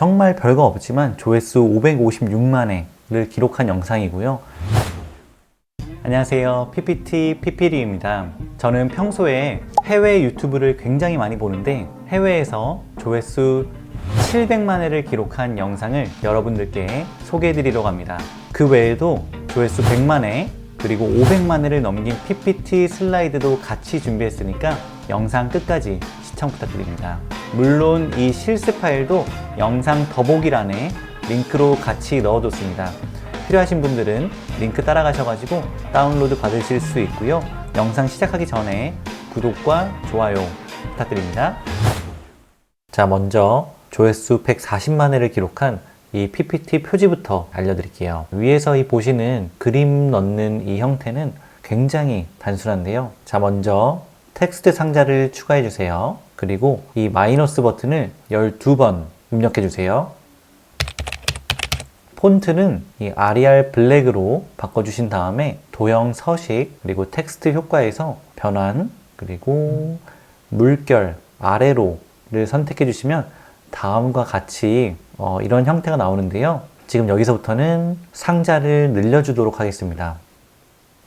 정말 별거 없지만 조회수 556만회를 기록한 영상이고요. 안녕하세요. PPT PPD입니다. 저는 평소에 해외 유튜브를 굉장히 많이 보는데 해외에서 조회수 700만 회를 기록한 영상을 여러분들께 소개해 드리려고 합니다. 그 외에도 조회수 100만 회 그리고 500만 회를 넘긴 PPT 슬라이드도 같이 준비했으니까 영상 끝까지 시청 부탁드립니다. 물론 이 실습 파일도 영상 더보기란에 링크로 같이 넣어뒀습니다. 필요하신 분들은 링크 따라가셔가지고 다운로드 받으실 수 있고요. 영상 시작하기 전에 구독과 좋아요 부탁드립니다. 자, 먼저 조회수 140만 회를 기록한 이 PPT 표지부터 알려드릴게요. 위에서 이 보시는 그림 넣는 이 형태는 굉장히 단순한데요. 자, 먼저 텍스트 상자를 추가해 주세요. 그리고 이 마이너스 버튼을 12번 입력해 주세요. 폰트는 이 아리알 블랙으로 바꿔주신 다음에 도형 서식 그리고 텍스트 효과에서 변환 그리고 물결 아래로를 선택해 주시면 다음과 같이 어, 이런 형태가 나오는데요. 지금 여기서부터는 상자를 늘려주도록 하겠습니다.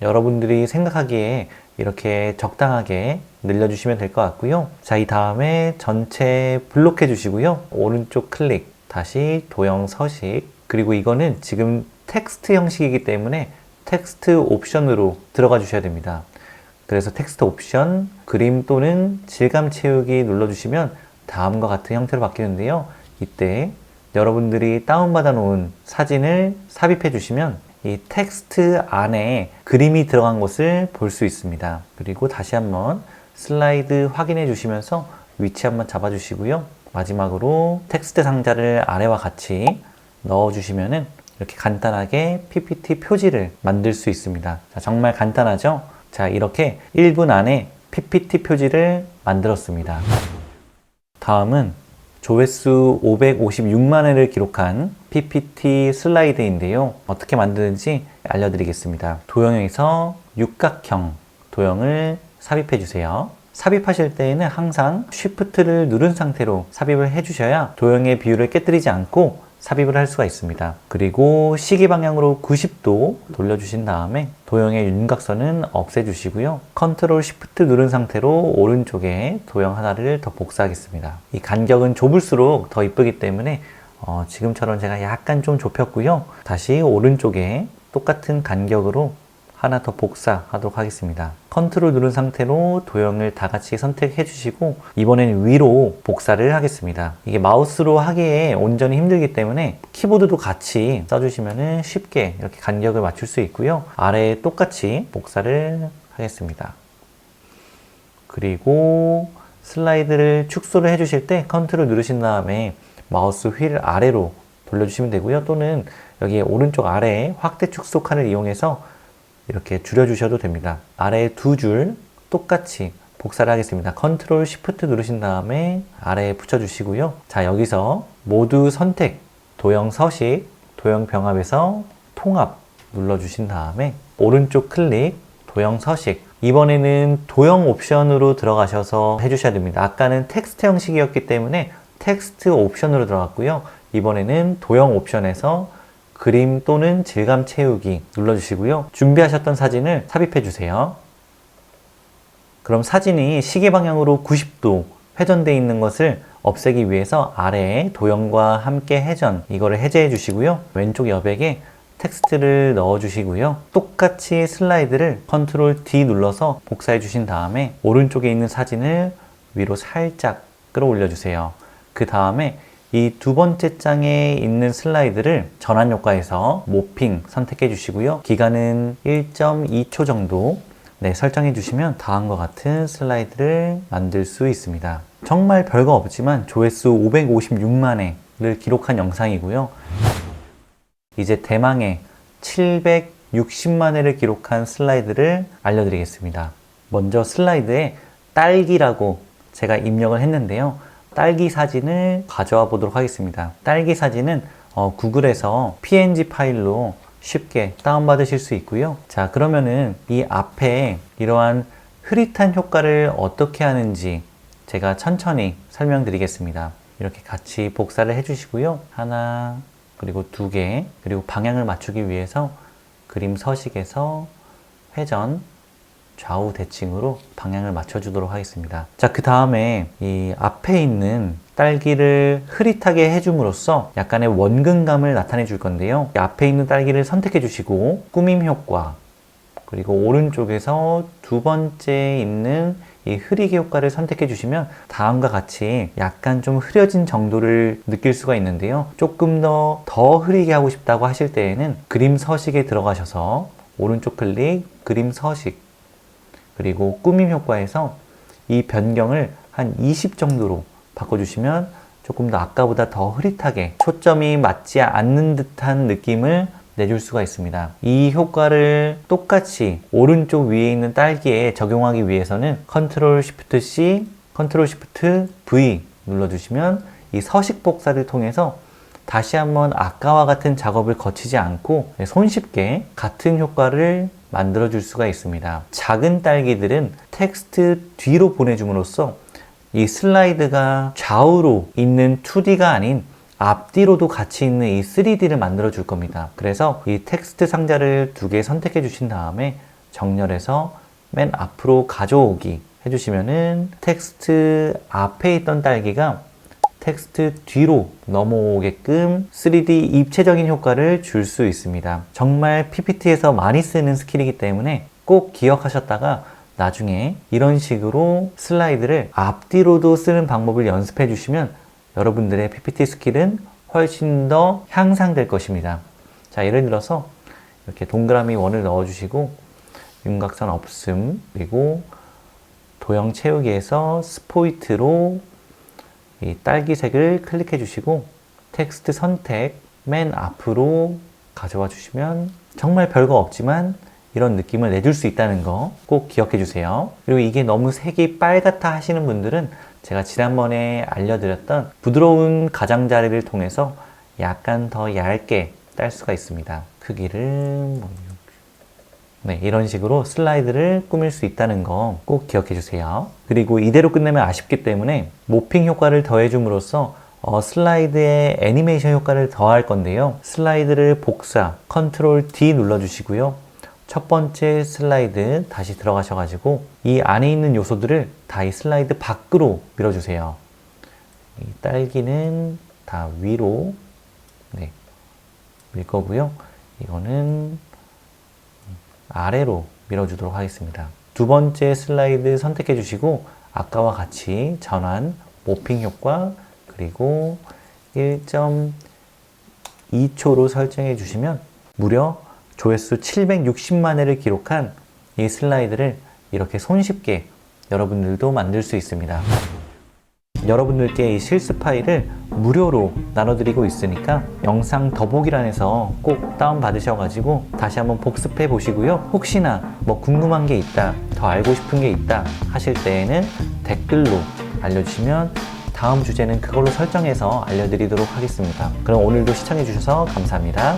여러분들이 생각하기에 이렇게 적당하게 늘려주시면 될 것 같고요. 자, 이 다음에 전체 블록해 주시고요. 오른쪽 클릭, 다시 도형 서식, 그리고 이거는 지금 텍스트 형식이기 때문에 텍스트 옵션으로 들어가 주셔야 됩니다. 그래서 텍스트 옵션, 그림 또는 질감 채우기 눌러주시면 다음과 같은 형태로 바뀌는데요. 이때 여러분들이 다운받아 놓은 사진을 삽입해 주시면 이 텍스트 안에 그림이 들어간 것을 볼 수 있습니다. 그리고 다시 한번 슬라이드 확인해 주시면서 위치 한번 잡아 주시고요. 마지막으로 텍스트 상자를 아래와 같이 넣어 주시면은 이렇게 간단하게 PPT 표지를 만들 수 있습니다. 자, 정말 간단하죠? 자, 이렇게 1분 안에 PPT 표지를 만들었습니다. 다음은 조회수 556만 회를 기록한 PPT 슬라이드인데요. 어떻게 만드는지 알려드리겠습니다. 도형에서 육각형 도형을 삽입해 주세요. 삽입하실 때에는 항상 Shift를 누른 상태로 삽입을 해주셔야 도형의 비율을 깨뜨리지 않고 삽입을 할 수가 있습니다. 그리고 시계 방향으로 90도 돌려주신 다음에 도형의 윤곽선은 없애주시고요. 컨트롤 Shift 누른 상태로 오른쪽에 도형 하나를 더 복사하겠습니다. 이 간격은 좁을수록 더 이쁘기 때문에 어, 지금처럼 제가 약간 좀 좁혔고요. 다시 오른쪽에 똑같은 간격으로 하나 더 복사하도록 하겠습니다. 컨트롤 누른 상태로 도형을 다 같이 선택해 주시고 이번에는 위로 복사를 하겠습니다. 이게 마우스로 하기에 온전히 힘들기 때문에 키보드도 같이 써주시면 쉽게 이렇게 간격을 맞출 수 있고요. 아래에 똑같이 복사를 하겠습니다. 그리고 슬라이드를 축소를 해 주실 때 컨트롤 누르신 다음에 마우스 휠 아래로 돌려주시면 되고요. 또는 여기 오른쪽 아래에 확대 축소 칸을 이용해서 이렇게 줄여주셔도 됩니다. 아래에 두 줄 똑같이 복사를 하겠습니다. 컨트롤 시프트 누르신 다음에 아래에 붙여주시고요. 자, 여기서 모두 선택, 도형 서식, 도형 병합에서 통합 눌러주신 다음에 오른쪽 클릭, 도형 서식. 이번에는 도형 옵션으로 들어가셔서 해주셔야 됩니다. 아까는 텍스트 형식이었기 때문에 텍스트 옵션으로 들어갔고요. 이번에는 도형 옵션에서 그림 또는 질감 채우기 눌러주시고요. 준비하셨던 사진을 삽입해 주세요. 그럼 사진이 시계 방향으로 90도 회전되어 있는 것을 없애기 위해서 아래에 도형과 함께 회전 이거를 해제해 주시고요. 왼쪽 여백에 텍스트를 넣어 주시고요. 똑같이 슬라이드를 컨트롤 D 눌러서 복사해 주신 다음에 오른쪽에 있는 사진을 위로 살짝 끌어올려 주세요. 그 다음에 이 두 번째 장에 있는 슬라이드를 전환 효과에서 모핑 선택해 주시고요. 기간은 1.2초 정도 네, 설정해 주시면 다음과 같은 슬라이드를 만들 수 있습니다. 정말 별거 없지만 조회수 556만 회를 기록한 영상이고요. 이제 대망의 760만 회를 기록한 슬라이드를 알려드리겠습니다. 먼저 슬라이드에 딸기라고 제가 입력을 했는데요. 딸기 사진을 가져와 보도록 하겠습니다. 딸기 사진은 어, 구글에서 PNG 파일로 쉽게 다운받으실 수 있고요. 자, 그러면은 이 앞에 이러한 흐릿한 효과를 어떻게 하는지 제가 천천히 설명드리겠습니다. 이렇게 같이 복사를 해주시고요. 하나, 그리고 두 개, 그리고 방향을 맞추기 위해서 그림 서식에서 회전, 좌우 대칭으로 방향을 맞춰주도록 하겠습니다. 자, 그 다음에 이 앞에 있는 딸기를 흐릿하게 해줌으로써 약간의 원근감을 나타내 줄 건데요. 이 앞에 있는 딸기를 선택해 주시고 꾸밈 효과, 그리고 오른쪽에서 두 번째 있는 이 흐리기 효과를 선택해 주시면 다음과 같이 약간 좀 흐려진 정도를 느낄 수가 있는데요. 조금 더 더 흐리게 하고 싶다고 하실 때에는 그림 서식에 들어가셔서 오른쪽 클릭 그림 서식 그리고 꾸밈 효과에서 이 변경을 한 20 정도로 바꿔주시면 조금 더 아까보다 더 흐릿하게 초점이 맞지 않는 듯한 느낌을 내줄 수가 있습니다. 이 효과를 똑같이 오른쪽 위에 있는 딸기에 적용하기 위해서는 컨트롤 쉬프트 C, 컨트롤 쉬프트 V 눌러주시면 이 서식 복사를 통해서 다시 한번 아까와 같은 작업을 거치지 않고 손쉽게 같은 효과를 만들어 줄 수가 있습니다. 작은 딸기들은 텍스트 뒤로 보내줌으로써 이 슬라이드가 좌우로 있는 2D가 아닌 앞뒤로도 같이 있는 이 3D를 만들어 줄 겁니다. 그래서 이 텍스트 상자를 두 개 선택해 주신 다음에 정렬해서 맨 앞으로 가져오기 해주시면은 텍스트 앞에 있던 딸기가 텍스트 뒤로 넘어오게끔 3D 입체적인 효과를 줄 수 있습니다. 정말 PPT에서 많이 쓰는 스킬이기 때문에 꼭 기억하셨다가 나중에 이런 식으로 슬라이드를 앞뒤로도 쓰는 방법을 연습해 주시면 여러분들의 PPT 스킬은 훨씬 더 향상될 것입니다. 자, 예를 들어서 이렇게 동그라미 원을 넣어 주시고 윤곽선 없음 그리고 도형 채우기에서 스포이트로 이 딸기색을 클릭해 주시고 텍스트 선택 맨 앞으로 가져와 주시면 정말 별거 없지만 이런 느낌을 내줄 수 있다는 거 꼭 기억해 주세요. 그리고 이게 너무 색이 빨갛다 하시는 분들은 제가 지난번에 알려드렸던 부드러운 가장자리를 통해서 약간 더 얇게 딸 수가 있습니다. 크기를 뭐 네, 이런 식으로 슬라이드를 꾸밀 수 있다는 거 꼭 기억해 주세요. 그리고 이대로 끝내면 아쉽기 때문에 모핑 효과를 더해줌으로써 어, 슬라이드에 애니메이션 효과를 더할 건데요. 슬라이드를 복사, 컨트롤 D 눌러주시고요. 첫 번째 슬라이드 다시 들어가셔가지고 이 안에 있는 요소들을 다 이 슬라이드 밖으로 밀어주세요. 이 딸기는 다 위로 네, 밀 거고요. 이거는 아래로 밀어주도록 하겠습니다. 두 번째 슬라이드 선택해 주시고 아까와 같이 전환, 모핑 효과 그리고 1.2초로 설정해 주시면 무려 조회수 760만 회를 기록한 이 슬라이드를 이렇게 손쉽게 여러분들도 만들 수 있습니다. 여러분들께 이 실습 파일을 무료로 나눠드리고 있으니까 영상 더보기란에서 꼭 다운받으셔가지고 다시 한번 복습해 보시고요. 혹시나 뭐 궁금한 게 있다, 더 알고 싶은 게 있다 하실 때에는 댓글로 알려주시면 다음 주제는 그걸로 설정해서 알려드리도록 하겠습니다. 그럼 오늘도 시청해주셔서 감사합니다.